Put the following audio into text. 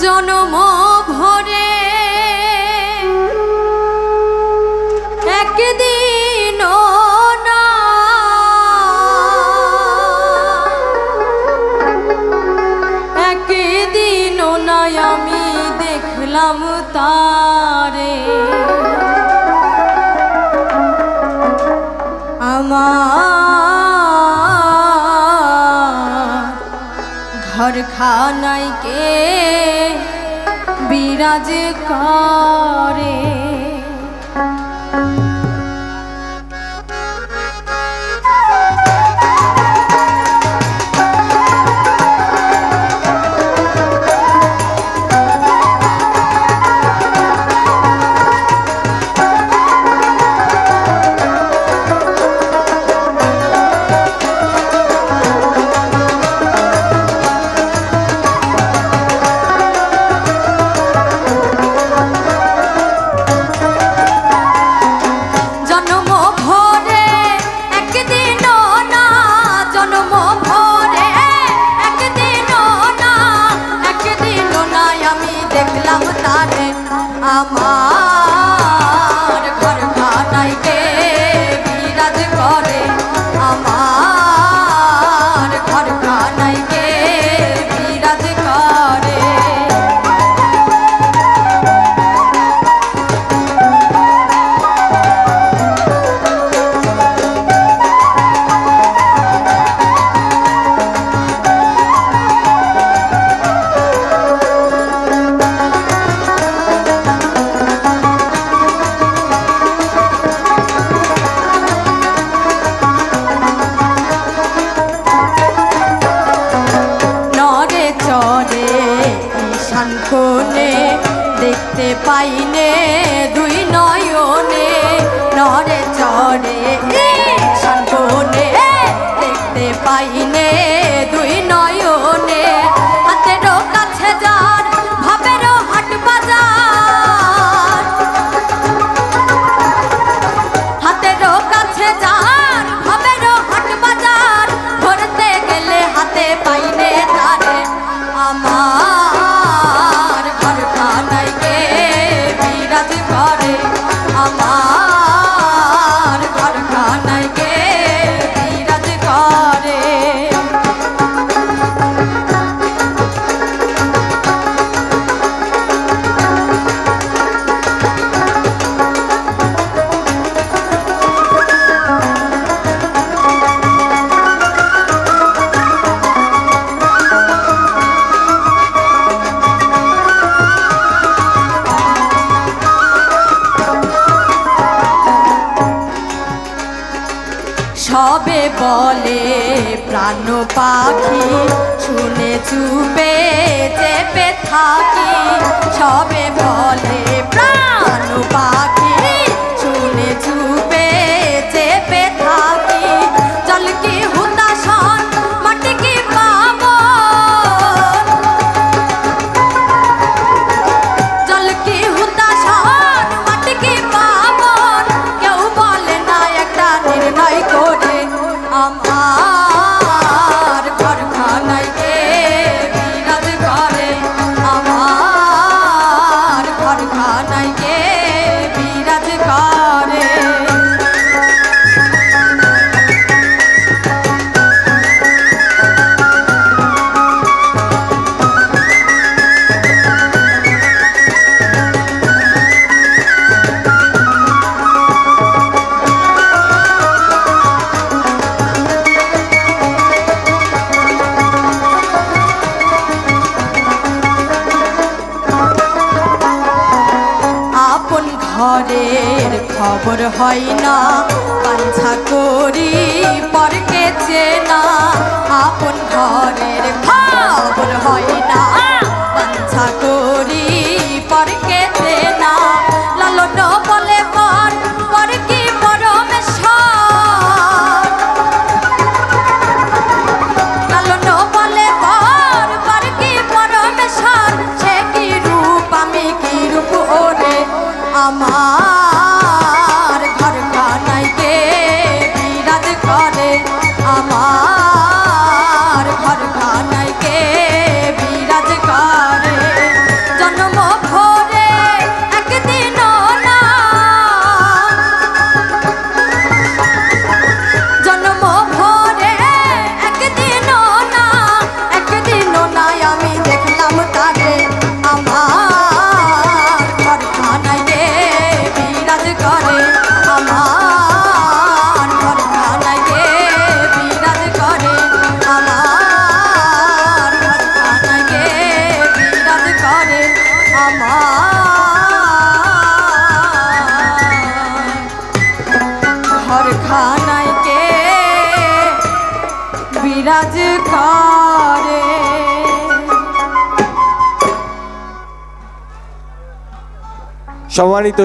জনম ভরে। একদিন একদিন নয় আমি দেখলাম তারে। আমার কারখানায় কে বিরাজ করে? mama প্রাণ কোণে দেখতে পাইনে দুই নয়নে নরে চরে প্রাণ কোণে দেখতে পাইনে দুই নয়নে। তবে বলে প্রাণ পাখি শুনে চুপে চেপে থাকি। সবে খবর হয় না। বাঞ্ছা করি পরকে চেনা আপন ঘরের খবর হয় না। বাঞ্ছা করি বিরাজ করে। সম্মানিত